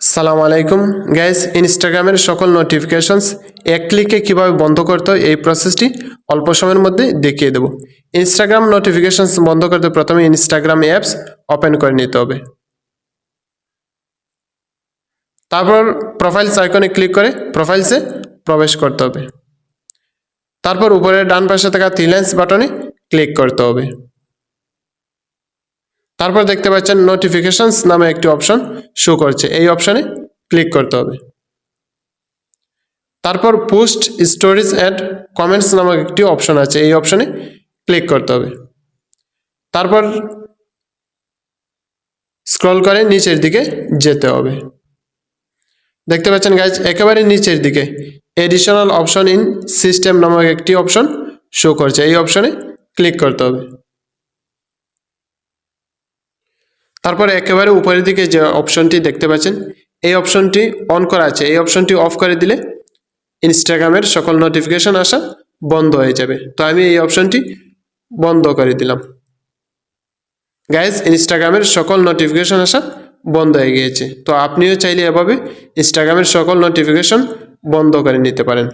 সালাম আলাইকুম। গ্যাস ইনস্টাগ্রামের সকল নোটিফিকেশনস এক ক্লিকে কীভাবে বন্ধ করতে হয় এই প্রসেসটি অল্প সময়ের মধ্যে দেখিয়ে দেবো। ইনস্টাগ্রাম নোটিফিকেশনস বন্ধ করতে প্রথমে ইনস্টাগ্রাম অ্যাপস ওপেন করে নিতে হবে। তারপর প্রোফাইলস আইকনে ক্লিক করে প্রোফাইলসে প্রবেশ করতে হবে। তারপর উপরে ডান পাশে থাকা থ্রিলাইন্স বাটনে ক্লিক করতে হবে। তারপর দেখতে পাচ্ছেন নোটিফিকেশনস নামে একটি অপশন শো করছে। এই অপশনে ক্লিক করতে হবে। তারপর পোস্ট স্টোরিজ অ্যান্ড কমেন্টস নামক একটি অপশন আছে। এই অপশনে ক্লিক করতে হবে। তারপর স্ক্রল করে নিচের দিকে যেতে হবে। দেখতে পাচ্ছেন গাইজ একেবারে নিচের দিকে এডিশনাল অপশন ইন সিস্টেম নামক একটি অপশন শো করছে। এই অপশনে ক্লিক করতে হবে। তারপরে একেবারে উপরের দিকে যে অপশনটি দেখতে পাচ্ছেন, এই অপশনটি অন করা আছে। এই অপশনটি অফ করে দিলে ইনস্টাগ্রামের সকল নোটিফিকেশন আসা বন্ধ হয়ে যাবে। তো আমি এই অপশনটি বন্ধ করে দিলাম। গাইজ ইনস্টাগ্রামের সকল নোটিফিকেশন আসা বন্ধ হয়ে গিয়েছে। তো আপনিও চাইলে এভাবে ইনস্টাগ্রামের সকল নোটিফিকেশন বন্ধ করে নিতে পারেন।